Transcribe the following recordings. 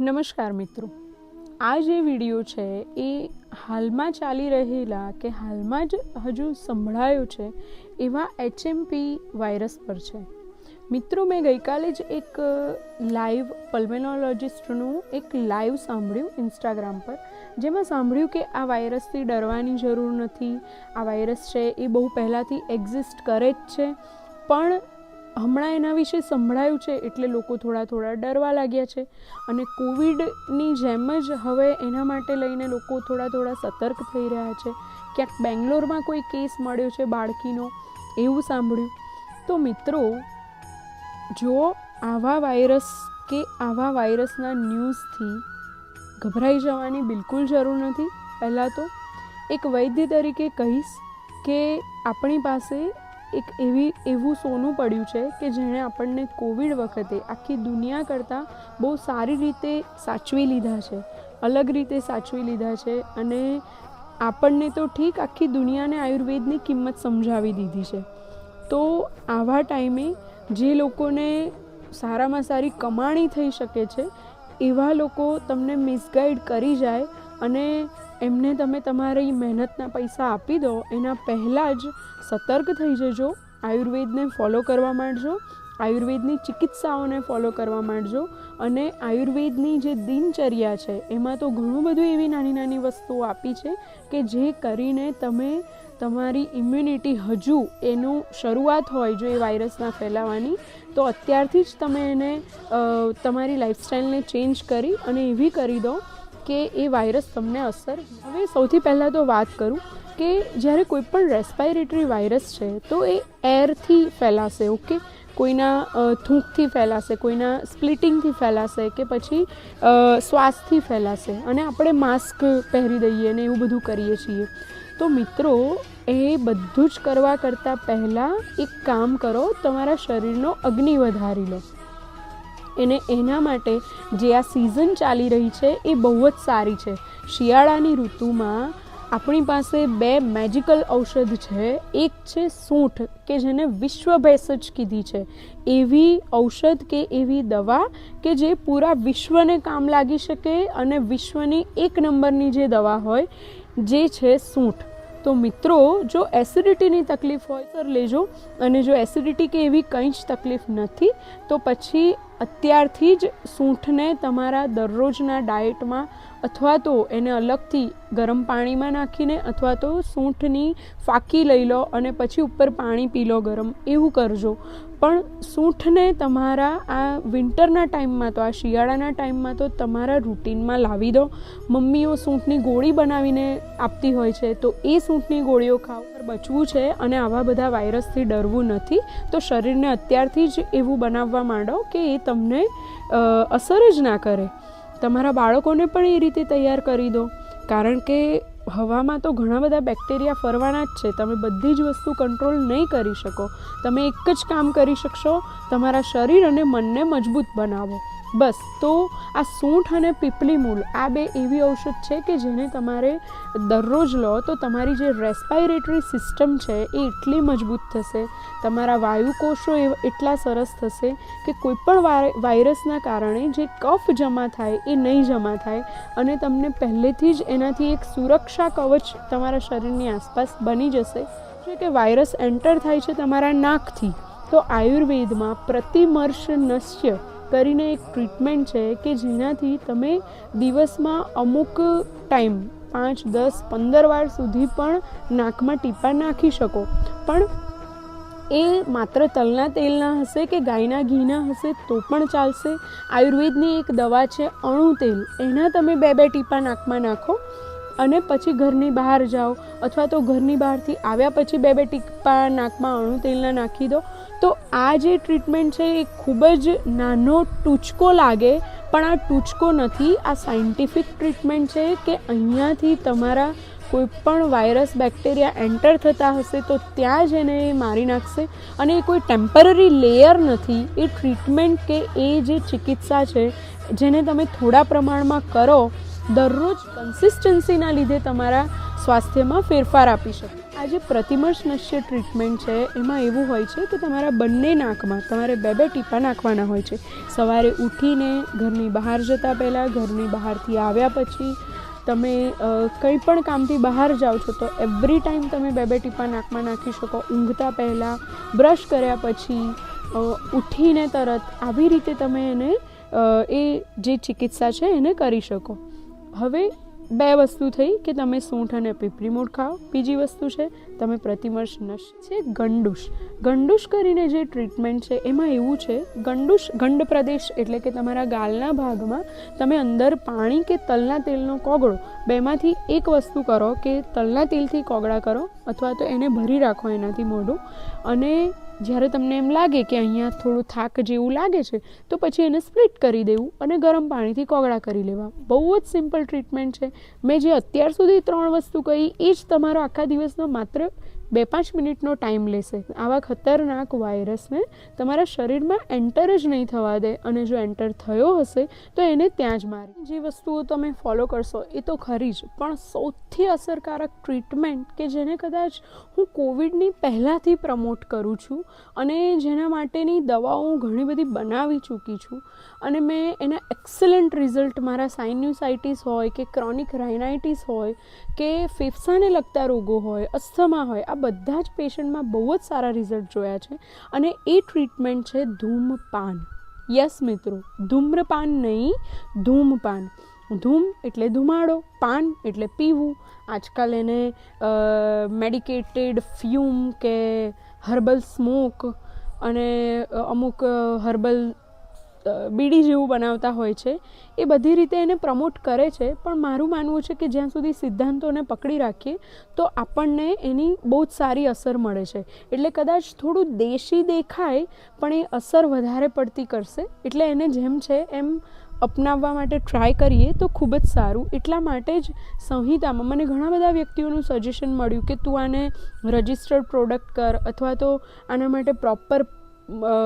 નમસ્કાર મિત્રો. આ જે વીડિયો છે એ હાલમાં ચાલી રહેલા કે હાલમાં જ હજુ સંભળાયો છે એવા એચએમપી વાયરસ પર છે. મિત્રો, મેં ગઈકાલે જ એક લાઈવ પલ્મેનોલોજિસ્ટનું એક લાઈવ સાંભળ્યું ઇન્સ્ટાગ્રામ પર, જેમાં સાંભળ્યું કે આ વાયરસથી ડરવાની જરૂર નથી, આ વાયરસ છે એ બહુ પહેલાંથી એક્ઝિસ્ટ કરે જ છે, પણ હમણાં એના વિશે સંભળાયું છે એટલે લોકો થોડા થોડા ડરવા લાગ્યા છે. અને કોવિડની જેમ જ હવે એના માટે લઈને લોકો થોડા થોડા સતર્ક થઈ રહ્યા છે. ક્યાંક બેંગ્લોરમાં કોઈ કેસ મળ્યો છે બાળકીનો, એવું સાંભળ્યું. તો મિત્રો, જો આવા વાયરસ કે આવા વાયરસના ન્યૂઝથી ગભરાઈ જવાની બિલકુલ જરૂર નથી. પહેલાં તો એક વૈદ્ય તરીકે કહીશ કે આપણી પાસે એક એવી, એવું સોનું પડ્યું છે કે જેણે આપણને કોવિડ વખતે આખી દુનિયા કરતાં બહુ સારી રીતે સાચવી લીધા છે. અલગ રીતે સાચવી લીધા છે અને આપણને તો ઠીક આખી દુનિયાને આયુર્વેદની કિંમત સમજાવી દીધી છે. તો આવા ટાઈમે જે લોકોને સારામાં સારી કમાણી થઈ શકે છે, એવા લોકો તમને મિસગાઈડ કરી જાય અને એમને તમે તમારી મહેનતના પૈસા આપી દો, એના પહેલાં જ સતર્ક થઈ જજો, આયુર્વેદને ફોલો કરવા માંડજો, આયુર્વેદની ચિકિત્સાઓને ફોલો કરવા માંડજો અને આયુર્વેદની જે દિનચર્યા છે, એમાં તો ઘણું બધું એવી નાની નાની વસ્તુઓ આપી છે કે જે કરીને તમે તમારી ઇમ્યુનિટી હજુ એનું શરૂઆત હોય જો એ વાયરસના ફેલાવાની, તો અત્યારથી જ તમે એને તમારી લાઈફસ્ટાઈલને ચેન્જ કરી અને એવી કરી દો કે એ વાયરસ તમને અસર હવે સૌથી પહેલાં તો વાત કરું કે જ્યારે કોઈ પણ રેસ્પાયરેટરી વાયરસ છે, તો એ એરથી ફેલાશે ઓકે કોઈના થૂંકથી ફેલાશે, કોઈના સ્પ્લિટિંગથી ફેલાશે કે પછી શ્વાસથી ફેલાશે. અને આપણે માસ્ક પહેરી દઈએ ને એવું બધું કરીએ છીએ. તો મિત્રો, એ બધું જ કરવા કરતાં પહેલાં એક કામ કરો, તમારા શરીરનો અગ્નિ વધારી લો. એને એના માટે જે આ સિઝન ચાલી રહી છે એ બહુ જ સારી છે. શિયાળાની ઋતુમાં આપણી પાસે બે મેજિકલ ઔષધ છે. એક છે સૂંઠ, કે જેને વિશ્વ ભેસજ કીધી છે. એવી ઔષધ કે એવી દવા કે જે પૂરા વિશ્વને કામ લાગી શકે અને વિશ્વની એક નંબરની જે દવા હોય, જે છે સૂંઠ. તો મિત્રો, જો એસિડિટીની તકલીફ હોય તો લેજો. અને જો એસિડિટી કે એવી કંઈ જ તકલીફ નથી, તો પછી અત્યારથી જ સૂંઠને તમારા દરરોજના ડાયટમાં અથવા તો એને અલગથી ગરમ પાણીમાં નાખીને અથવા તો સૂંઠની ફાકી લઈ લો અને પછી ઉપર પાણી પી લો ગરમ. એવું કરજો. પણ સૂંઠને તમારા આ વિન્ટરના ટાઈમમાં તો, આ શિયાળાના ટાઈમમાં તો તમારા રૂટીનમાં લાવી દો. મમ્મીઓ સૂંઠની ગોળી બનાવીને આપતી હોય છે, તો એ સૂંઠની ગોળીઓ ખાવ બચવું છે અને આવા બધા વાયરસથી ડરવું નથી. તો શરીરને અત્યારથી જ એવું બનાવવા માંડો કે એ તમને અસર જ ના કરે. તમારા બાળકોને પણ એ રીતે તૈયાર કરી દો. કારણ કે હવામાં તો ઘણા બધા બેક્ટેરિયા ફરવાના જ છે. તમે બધી જ વસ્તુ કંટ્રોલ નહીં કરી શકો. તમે એક જ કામ કરી શકશો. તમારા શરીર અને મનને મજબૂત બનાવો. બસ, તો આ સૂંઠ અને પીપળી મૂળ, આ બે એવી ઔષધ છે કે જેને તમારે દરરોજ લો, તો તમારી જે રેસ્પાયરેટરી સિસ્ટમ છે એ એટલી મજબૂત થશે, તમારા વાયુકોષો એટલા સરસ થશે કે કોઈપણ વાયરસના કારણે જે કફ જમા થાય એ નહીં જમા થાય અને તમને પહેલેથી જ એનાથી એક સુરક્ષા કવચ તમારા શરીરની આસપાસ બની જશે, જે કે વાયરસ એન્ટર થાય છે તમારા નાકથી. તો આયુર્વેદમાં પ્રતિમર્શ નશ્ય કરીને એક ટ્રીટમેન્ટ છે કે જેનાથી તમે દિવસમાં અમુક ટાઈમ પાંચ, દસ, પંદર વાર સુધી પણ નાકમાં ટીપા નાખી શકો. પણ એ માત્ર તલના તેલના હશે કે ગાયના ઘીના હશે તો પણ ચાલશે. આયુર્વેદની એક દવા છે અણુ તેલ. એના તમે બે બે ટીપા નાકમાં નાખો અને પછી ઘરની બહાર જાઓ. અથવા તો ઘરની બહારથી આવ્યા પછી બે બે ટીપા નાકમાં અણુ તેલના નાખી દો. તો આ જે ટ્રીટમેન્ટ છે એ ખૂબ જ નાનો ટૂચકો લાગે, પણ આ ટૂચકો નથી. આ સાયન્ટિફિક ટ્રીટમેન્ટ છે કે અહીંયાથી તમારા કોઈપણ વાયરસ બેક્ટેરિયા એન્ટર થતા હશે તો ત્યાં જ એને એ મારી નાખશે. અને એ કોઈ ટેમ્પરરી લેયર નથી. એ ટ્રીટમેન્ટ કે એ જે ચિકિત્સા છે, જેને તમે થોડા પ્રમાણમાં કરો, દરરોજ કન્સિસ્ટન્સીના લીધે તમારા સ્વાસ્થ્યમાં ફેરફાર આપી શકે. આ જે પ્રતિમર્શ નશ્ય ટ્રીટમેન્ટ છે, એમાં એવું હોય છે કે તમારા બંને નાકમાં, તમારે બે બે ટીપા નાખવાના હોય છે. સવારે ઉઠીને ઘરની બહાર જતાં પહેલાં, ઘરની બહારથી આવ્યા પછી તમે કંઈ પણ કામથી બહાર જાઓ છો તો એવરી ટાઈમ તમે બે બે ટીપા નાકમાં નાખી શકો. ઊંઘતા પહેલાં બ્રશ કર્યા પછી ઉઠીને તરત આવી રીતે તમે એને એ જે ચિકિત્સા છે એને કરી શકો. હવે બે વસ્તુ થઈ કે તમે સૂંઠ અને પીપળી મૂળ ખાઓ. બીજી વસ્તુ છે, તમે પ્રતિમર્શ નશ છે, ગંડુશ. ગંડુશ કરીને જે ટ્રીટમેન્ટ છે, એમાં એવું છે, ગંડુશ ગંડ પ્રદેશ એટલે કે તમારા ગાલના ભાગમાં તમે અંદર પાણી કે તલના તેલનો કોગળો બેમાંથી એક વસ્તુ કરો કે તલના તેલથી કોગળા કરો અથવા તો એને ભરી રાખો એનાથી મોઢું. અને જ્યારે તમને એમ લાગે કે અહીંયા થોડું થાક જેવું લાગે છે, તો પછી એને સ્પ્લિટ કરી દેવું અને ગરમ પાણીથી કોગળા કરી લેવા. બહુ જ સિમ્પલ ટ્રીટમેન્ટ છે. મેં જે અત્યાર સુધી ત્રણ વસ્તુ કહી, એ જ તમારો આખા દિવસનો માત્ર બે પાંચ મિનિટનો ટાઈમ લેશે. આવા ખતરનાક વાયરસને તમારા શરીરમાં એન્ટર જ નહીં થવા દે અને જો એન્ટર થયો હશે, તો એને ત્યાં જ મારી. જે વસ્તુઓ તમે ફોલો કરશો, એ તો ખરી જ, પણ સૌથી અસરકારક ટ્રીટમેન્ટ કે જેને કદાચ હું કોવિડની પહેલાંથી પ્રમોટ કરું છું અને જેના માટેની દવાઓ હું ઘણી બધી બનાવી ચૂકી છું અને મેં એના એક્સલન્ટ રિઝલ્ટ મારા સાઇન્યુસાઇટિસ હોય કે ક્રોનિક રાઇનાઇટિસ હોય કે ફેફસાને લગતા રોગો હોય અસ્થમા હોય, આ બધા જ પેશન્ટમાં બહુ જ સારા રિઝલ્ટ જોયા છે અને એ ટ્રીટમેન્ટ છે ધૂમપાન. યસ મિત્રો, ધૂમ્રપાન નહીં, ધૂમપાન. ધૂમ એટલે ધુમાડો, પાન એટલે પીવું. આજકાલ એને મેડિકેટેડ ફ્યુમ કે હર્બલ સ્મોક અને અમુક હર્બલ બીડી જેવું બનાવતા હોય છે, એ બધી રીતે એને પ્રમોટ કરે છે, પણ મારું માનવું છે કે જ્યાં સુધી સિદ્ધાંતોને પકડી રાખીએ, તો આપણને એની બહુ જ સારી અસર મળે છે. એટલે કદાચ થોડું દેશી દેખાય, પણ એ અસર વધારે પડતી કરશે. એટલે એને જેમ છે એમ અપનાવવા માટે ટ્રાય કરીએ તો ખૂબ જ સારું. એટલા માટે જ સંહિતામાં મને ઘણા બધા વ્યક્તિઓનું સજેશન મળ્યું કે તું આને રજિસ્ટર્ડ પ્રોડક્ટ કર, અથવા તો આના માટે પ્રોપર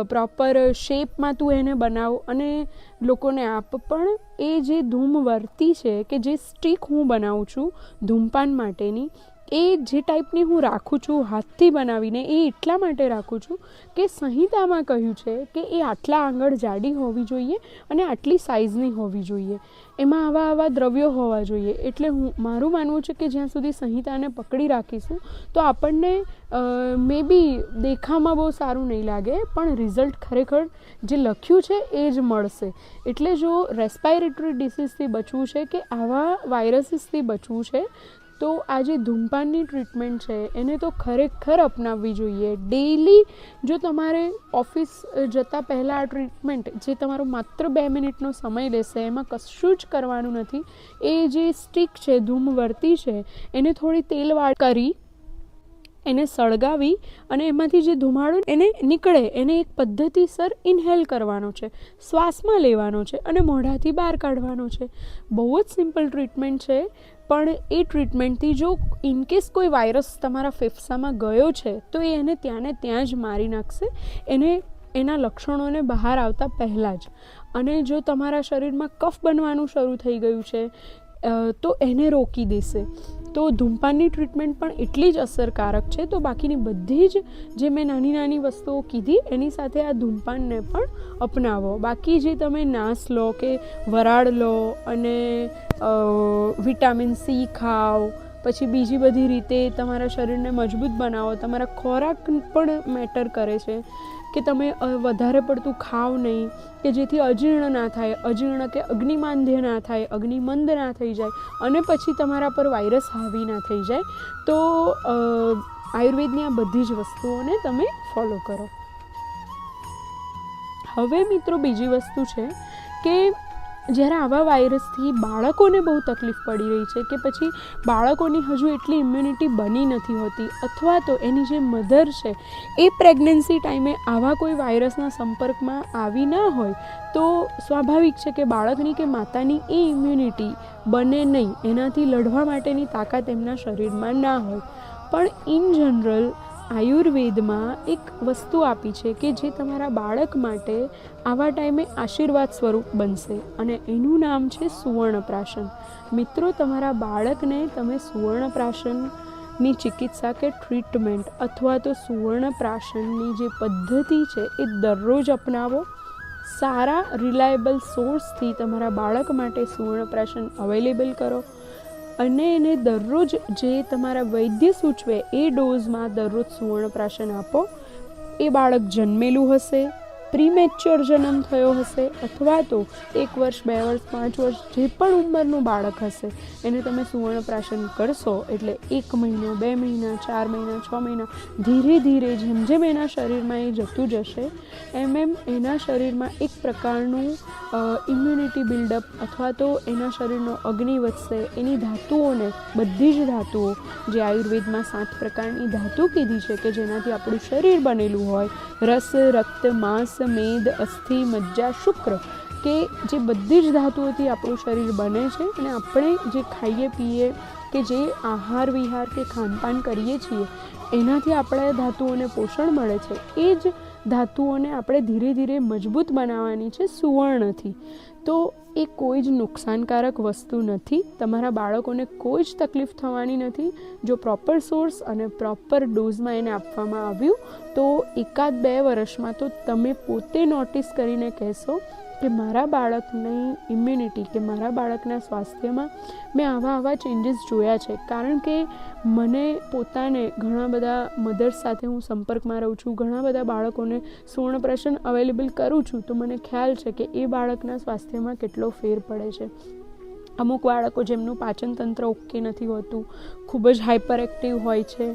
પ્રોપર શેપમાં તું એને બનાવ અને લોકોને આપ. પણ એ જે ધૂમ વર્તી છે કે જે સ્ટીક હું બનાવું છું ધૂમપાન માટેની એ જે ટાઈપની હું રાખું છું, હાથથી બનાવીને એ એટલા માટે રાખું છું કે સંહિતામાં કહ્યું છે કે એ આટલા આંગળ જાડી હોવી જોઈએ અને આટલી સાઇઝની હોવી જોઈએ. એમાં આવા આવા દ્રવ્યો હોવા જોઈએ. એટલે હું, મારું માનવું છે કે જ્યાં સુધી સંહિતાને પકડી રાખીશું, તો આપણને મે બી દેખામાં બહુ સારું નહીં લાગે, પણ રિઝલ્ટ ખરેખર જે લખ્યું છે એ જ મળશે. એટલે જો રેસ્પાયરેટરી ડિસીઝથી બચવું છે કે આવા વાયરસીસથી બચવું છે તો આ જે ધૂમપાનની ટ્રીટમેન્ટ છે, એને તો ખરેખર અપનાવવી જોઈએ. ડેઈલી જો તમારે ઓફિસ જતાં પહેલાં આ ટ્રીટમેન્ટ જે તમારો માત્ર બે મિનિટનો સમય લેશે, એમાં કશું જ કરવાનું નથી. એ જે સ્ટીક છે ધૂમવર્તી છે, એને થોડી તેલવાળ કરી, એને સળગાવી અને એમાંથી જે ધુમાડો એને નીકળે, એને એક પદ્ધતિસર ઇન્હેલ કરવાનો છે. શ્વાસમાં લેવાનો છે અને મોઢાથી બહાર કાઢવાનો છે. બહુ જ સિમ્પલ ટ્રીટમેન્ટ છે. પણ એ ટ્રીટમેન્ટથી જો ઇનકેસ કોઈ વાયરસ તમારા ફેફસામાં ગયો છે, તો એ એને ત્યાં ને ત્યાં જ મારી નાખશે. એને, એના લક્ષણોને બહાર આવતા પહેલાં જ. અને જો તમારા શરીરમાં કફ બનવાનું શરૂ થઈ ગયું છે તો એને રોકી દેશે. તો ધૂમપાનની ટ્રીટમેન્ટ પણ એટલી જ અસરકારક છે. તો બાકીની બધી જ જે મેં નાની નાની વસ્તુઓ કીધી, એની સાથે આ ધૂમપાનને પણ અપનાવો. બાકી જે તમે નાસ લો કે વરાળ લો અને વિટામિન સી ખાઓ પછી બીજી બધી રીતે તમારા શરીરને મજબૂત બનાવો, તમારા ખોરાક પણ મેટર કરે છે કે તમે વધારે પડતું ખાવ નહીં, કે જેથી અજીર્ણ ના થાય, અજીર્ણ કે અગ્નિમાંધ્ય ના થાય, અગ્નિમંદ ના થઈ જાય અને પછી તમારા પર વાયરસ હાવી ના થઈ જાય, તો આયુર્વેદની આ બધી જ વસ્તુઓને તમે ફોલો કરો. હવે મિત્રો બીજી વસ્તુ છે કે જ્યારે આવા વાયરસથી બાળકોને બહુ તકલીફ પડી રહી છે કે પછી બાળકોની હજુ એટલી ઇમ્યુનિટી બની નથી હોતી અથવા તો એની જે મધર છે, એ પ્રેગ્નન્સી ટાઈમે આવા કોઈ વાયરસના સંપર્કમાં આવી ના હોય, તો સ્વાભાવિક છે કે બાળકની કે માતાની એ ઇમ્યુનિટી બને નહીં, એનાથી લડવા માટેની તાકાત એમના શરીરમાં ના હોય. પણ ઇન જનરલ આયુર્વેદમાં એક વસ્તુ આપી છે કે જે તમારા બાળક માટે આવા ટાઈમે આશીર્વાદ સ્વરૂપ બનશે અને એનું નામ છે સુવર્ણપ્રાશન. મિત્રો, તમારા બાળકને તમે સુવર્ણપ્રાશનની ચિકિત્સા કે ટ્રીટમેન્ટ અથવા તો સુવર્ણપ્રાશનની જે પદ્ધતિ છે એ દરરોજ અપનાવો. સારા, રિલાયબલ સોર્સથી તમારા બાળક માટે સુવર્ણપ્રાશન અવેલેબલ કરો. અને એને દરરોજ જે તમારા વૈદ્ય સૂચવે એ ડોઝમાં દરરોજ સુવર્ણપ્રાશન આપો, એ બાળક જન્મેલું હશે. પ્રીમેચ્યોર જન્મ થયો હશે અથવા તો એક વર્ષ, બે વર્ષ, પાંચ વર્ષ જે પણ ઉંમરનું બાળક હશે, એને તમે સુવર્ણપ્રાશન કરશો એટલે એક મહિનો, બે મહિના, ચાર મહિના, છ મહિના, ધીરે ધીરે જેમ જેમ એના શરીરમાં એ જતું જશે, એમ એમ એના શરીરમાં એક પ્રકારનું ઇમ્યુનિટી બિલ્ડઅપ અથવા તો એના શરીરનો અગ્નિ વધશે. એની ધાતુઓને, બધી જ ધાતુઓ, જે આયુર્વેદમાં સાત પ્રકારની ધાતુ કીધી છે કે જેનાથી આપણું શરીર બનેલું હોય, રસ, રક્ત, માંસ મેદ અસ્થિ, મજ્જા, શુક્ર, કે જે બધી જ ધાતુઓથી આપણું શરીર બને છે અને આપણે જે ખાઈએ, પીએ, કે જે આહાર, વિહાર, કે ખાનપાન કરીએ છીએ એનાથી આપણે ધાતુઓને પોષણ મળે છે. એ જ ધાતુઓને આપણે ધીરે ધીરે મજબૂત બનાવવાની છે સુવર્ણથી. તો એ કોઈ જ નુકસાનકારક વસ્તુ નથી. તમારા બાળકોને કોઈ જ તકલીફ થવાની નથી. જો પ્રોપર સોર્સ અને પ્રોપર ડોઝમાં એને આપવામાં આવ્યું, તો એકાદ બે વર્ષમાં તો તમે પોતે નોટિસ કરીને કહેશો કે મારા બાળકની ઇમ્યુનિટી કે મારા બાળકના સ્વાસ્થ્યમાં મેં આવા આવા ચેન્જીસ જોયા છે. કારણ કે મને પોતાને ઘણા બધા મધર્સ સાથે હું સંપર્કમાં રહું છું, ઘણા બધા બાળકોને સુવર્ણપ્રાશન અવેલેબલ કરું છું, તો મને ખ્યાલ છે કે એ બાળકના સ્વાસ્થ્યમાં કેટલો ફેર પડે છે. અમુક બાળકો જેમનું પાચન તંત્ર ઓકે નથી હોતું, ખૂબ જ હાઇપર એક્ટિવ હોય છે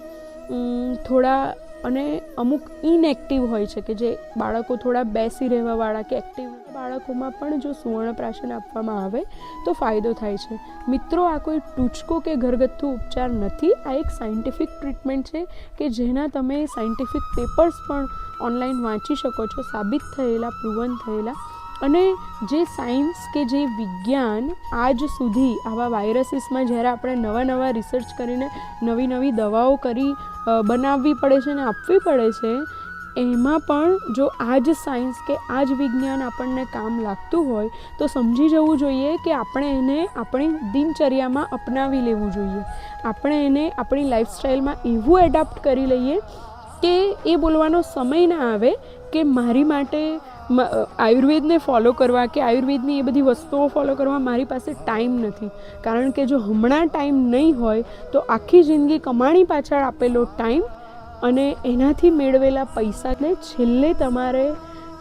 થોડા અને અમુક ઇનએક્ટિવ હોય છે કે જે બાળકો થોડા બેસી રહેવાવાળા કે એક્ટિવ બાળકોમાં પણ જો સુવર્ણપ્રાશન આપવામાં આવે, તો ફાયદો થાય છે. મિત્રો, આ કોઈ ટૂચકો કે ઘરગથ્થુ ઉપચાર નથી. આ એક સાયન્ટિફિક ટ્રીટમેન્ટ છે કે જેના તમે સાયન્ટિફિક પેપર્સ પણ ઓનલાઈન વાંચી શકો છો. સાબિત થયેલા, પ્રુવન થયેલા. અને જે સાયન્સ કે જે વિજ્ઞાન આજ સુધી આવા વાયરસીસમાં જ્યારે આપણે નવા નવા રિસર્ચ કરીને નવી નવી દવાઓ કરી બનાવવી પડે છે અને આપવી પડે છે એમાં પણ જો આ જ સાયન્સ કે આ જ વિજ્ઞાન આપણને કામ લાગતું હોય, તો સમજી જવું જોઈએ કે આપણે એને આપણી દિનચર્યામાં અપનાવી લેવું જોઈએ. આપણે એને આપણી લાઈફસ્ટાઈલમાં એવું એડાપ્ટ કરી લઈએ કે એ બોલવાનો સમય ના આવે કે મારી માટે આયુર્વેદને ફોલો કરવા કે આયુર્વેદની એ બધી વસ્તુઓ ફોલો કરવા મારી પાસે ટાઈમ નથી. કારણ કે જો હમણાં ટાઈમ નહીં હોય, તો આખી જિંદગી કમાણી પાછળ આપેલો ટાઈમ અને એનાથી મેળવેલા પૈસાને છેલ્લે તમારે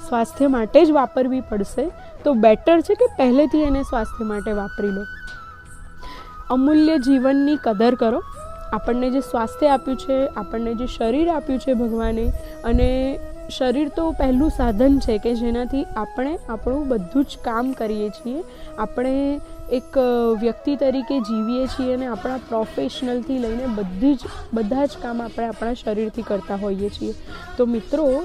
સ્વાસ્થ્ય માટે જ વાપરવી પડશે. તો બેટર છે કે પહેલેથી એને સ્વાસ્થ્ય માટે વાપરી લો. અમૂલ્ય જીવનની કદર કરો. આપણને જે સ્વાસ્થ્ય આપ્યું છે, આપણને જે શરીર આપ્યું છે ભગવાને અને શરીર તો પહેલું સાધન છે કે જેનાથી આપણે આપણું બધું જ કામ કરીએ છીએ. આપણે એક વ્યક્તિ તરીકે જીવીએ છીએ અને આપણા પ્રોફેશનલથી લઈને બધી જ, બધા જ કામ આપણે આપણા શરીરથી કરતા હોઈએ છીએ. તો મિત્રો,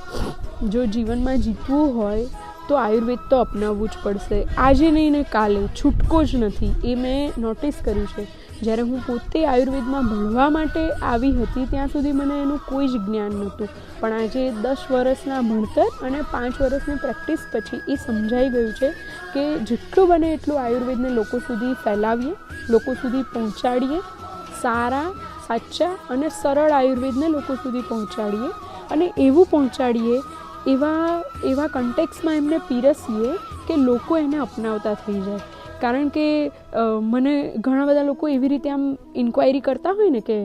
જો જીવનમાં જીતવું હોય, તો આયુર્વેદ તો અપનાવવું જ પડશે. આજે નહીં ને કાલે. છૂટકો જ નથી. એ મેં નોટિસ કર્યું છે. જ્યારે હું પોતે આયુર્વેદમાં ભણવા માટે આવી હતી, ત્યાં સુધી મને એનું કોઈ જ જ્ઞાન નહોતું. પણ આજે દસ વર્ષના ભણતર અને પાંચ વર્ષની પ્રેક્ટિસ પછી એ સમજાઈ ગયું છે કે જેટલું બને એટલું આયુર્વેદને લોકો સુધી ફેલાવીએ, લોકો સુધી પહોંચાડીએ, સારા, સાચા અને સરળ આયુર્વેદને લોકો સુધી પહોંચાડીએ અને એવું પહોંચાડીએ એવા એવા કન્ટેક્સમાં એમને પીરસીએ કે લોકો એને અપનાવતા થઈ જાય. કારણ કે મને ઘણા બધા લોકો એવી રીતે આમ ઇન્ક્વાયરી કરતા હોય ને કે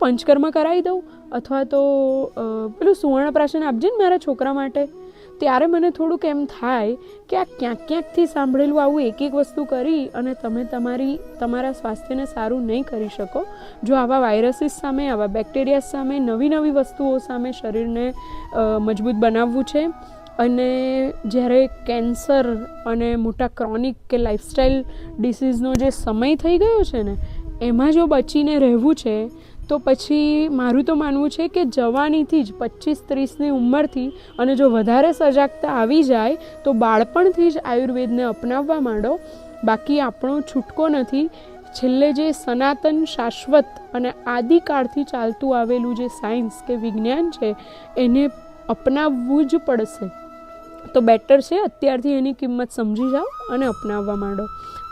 પંચકર્મ કરાવી દઉં? અથવા તો પેલું સુવર્ણપ્રાશન આપજે ને મારા છોકરા માટે? ત્યારે મને થોડુંક એમ થાય કે આ ક્યાંક ક્યાંકથી સાંભળેલું આવું એક એક વસ્તુ કરી અને તમે તમારી, તમારા સ્વાસ્થ્યને સારું નહીં કરી શકો. જો આવા વાયરસીસ સામે, આવા બેક્ટેરિયા સામે નવી નવી વસ્તુઓ સામે શરીરને મજબૂત બનાવવું છે અને જ્યારે કેન્સર અને મોટા ક્રોનિક કે લાઈફસ્ટાઈલ ડિસીઝનો જે સમય થઈ ગયો છે ને, એમાં જો બચીને રહેવું છે, તો પછી મારું તો માનવું છે કે જવાનીથી જ પચીસ ત્રીસની ઉંમરથી અને જો વધારે સજાગતા આવી જાય, તો બાળપણથી જ આયુર્વેદને અપનાવવા માંડો. બાકી આપણો છૂટકો નથી. છેલ્લે જે સનાતન, શાશ્વત અને આદિકાળથી ચાલતું આવેલું જે સાયન્સ કે વિજ્ઞાન છે, એને અપનાવવું જ પડશે. તો બેટર છે. અત્યારથી એની કિંમત સમજી જાઓ અને અપનાવવા માંડો.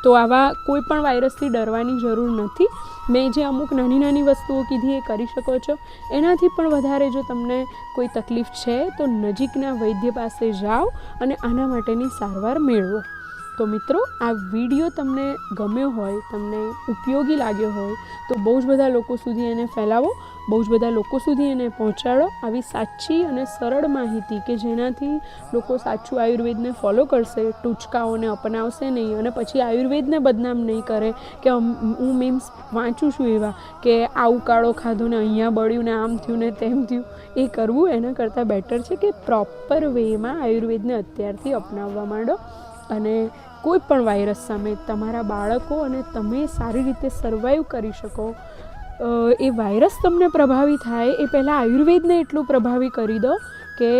તો આવા કોઈ પણ વાયરસથી ડરવાની જરૂર નથી. મેં જે અમુક નાની નાની વસ્તુઓ કીધી એ કરી શકો છો. એનાથી પણ વધારે જો તમને કોઈ તકલીફ છે, તો નજીકના વૈદ્ય પાસે જાઓ અને આના માટેની સારવાર મેળવો. તો મિત્રો, આ વીડિયો તમને ગમ્યો હોય, તમને ઉપયોગી લાગ્યો હોય, તો બહુ જ બધા લોકો સુધી એને ફેલાવો, બહુ જ બધા લોકો સુધી એને પહોંચાડો. આવી સાચી અને સરળ માહિતી કે જેનાથી લોકો સાચું આયુર્વેદને ફોલો કરશે, ટૂચકાઓને અપનાવશે નહીં અને પછી આયુર્વેદને બદનામ નહીં કરે કે હું મીમ્સ વાંચું છું એવા કે આ ઉકાળો ખાધો ને અહીંયા બળ્યું ને આમ થયું ને તેમ થયું. એ કરવું એના કરતાં બેટર છે કે પ્રોપર વેમાં આયુર્વેદને અત્યારથી અપનાવવા માંડો અને કોઈ પણ વાયરસ સામે તમારા બાળકો અને તમે સારી રીતે સર્વાઈવ કરી શકો. એ વાયરસ તમને પ્રભાવી થાય એ પહેલાં આયુર્વેદને એટલું પ્રભાવી કરી દો કે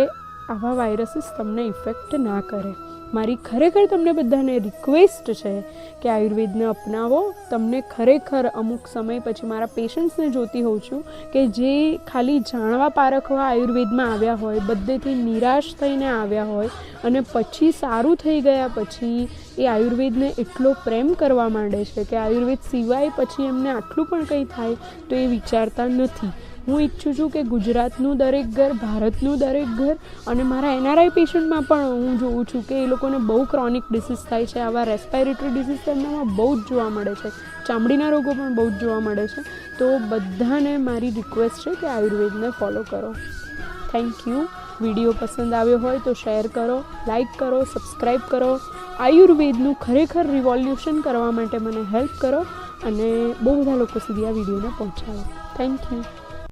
આવા વાયરસીસ તમને ઇફેક્ટ ના કરે. મારી ખરેખર તમને બધાને રિક્વેસ્ટ છે કે આયુર્વેદને અપનાવો. તમને ખરેખર અમુક સમય પછી મારા પેશન્ટ્સને જોતી હોઉં છું કે જે ખાલી જાણવા પારખવા આયુર્વેદમાં આવ્યા હોય, બધેથી નિરાશ થઈને આવ્યા હોય અને પછી સારું થઈ ગયા પછી એ આયુર્વેદને એટલો પ્રેમ કરવા માંડે છે કે આયુર્વેદ સિવાય પછી એમને આટલું પણ કંઈ થાય તો એ વિચારતા નથી. હું ઈચ્છું છું કે ગુજરાતનું દરેક ઘર, ભારતનું દરેક ઘર અને મારા એનઆરઆઈ પેશન્ટમાં પણ હું જોઉં છું કે એ લોકોને બહુ ક્રોનિક ડિસીઝ થાય છે. આવા રેસ્પાયરેટરી ડિસીઝ તેમનામાં બહુ જ જોવા મળે છે. ચામડીના રોગો પણ બહુ જ જોવા મળે છે. તો બધાને મારી રિક્વેસ્ટ છે કે આયુર્વેદને ફોલો કરો. થેન્ક યુ વીડિયો પસંદ આવ્યો હોય તો શેર કરો લાઈક કરો સબસ્ક્રાઈબ કરો. આયુર્વેદનું ખરેખર રિવોલ્યુશન કરવા માટે મને હેલ્પ કરો અને બહુ બધા લોકો સુધી આ વિડીયોને પહોંચાડો. Thank you